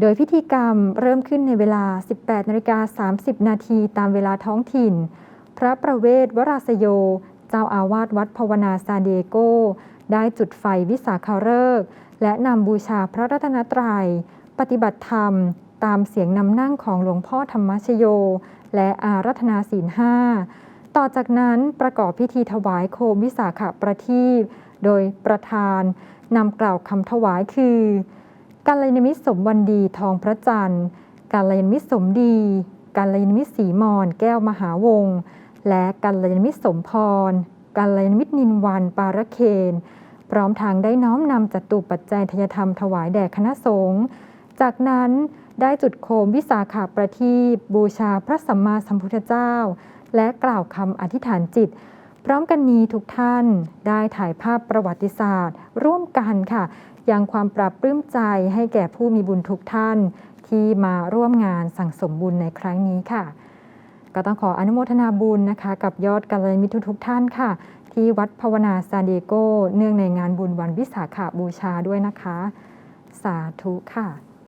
โดยพิธีกรรมเริ่มขึ้นในเวลา 18นาฬิกา30 นาทีตามเวลาท้องถิ่น พระประเวศวราสโย เจ้าอาวาสวัดภาวนาซาเดโก ได้จุดไฟวิสาขาฤกษ์และนำบูชาพระรัตนตรัย ปฏิบัติธรรม ตามเสียงนำนั่งของหลวงพ่อธรรมชโย และอารัธนาศีลห้าต่อจากนั้นประกอบพิธีถวายโคมวิสาขประทีปโดยประธานนำกล่าวคำถวายคือ กัลยาณมิตรสมวันดีทองพระจันทร์กัลยาณมิตรสมดีกัลยาณมิตรสีมอนแก้วมหาวงศ์และกัลยาณมิตรสมพรกัลยาณมิตรนินวันปาระเคน พร้อมทางได้น้อมนำจตุปัจจัยทยธรรมถวายแด่คณะสงฆ์ จากนั้นได้จุดโคมวิสาขาประทีปบูชาพระสัมมาสัมพุทธเจ้า และกล่าวคำอธิษฐานจิต พร้อมกันนี้ทุกท่านได้ถ่ายภาพประวัติศาสตร์ ร่วมกันค่ะ ยังความปรับปลื้มใจให้แก่ผู้มีบุญทุกท่าน ที่มาร่วมงานสั่งสมบุญในครั้งนี้ค่ะ ก็ต้องขออนุโมทนาบุญนะคะ กับยอดกัลยาณมิตรทุกท่านค่ะ ที่วัดภาวนาซานดิโก เนื่องในงานบุญวันวิสาขาบูชาด้วยนะคะ สาธุค่ะ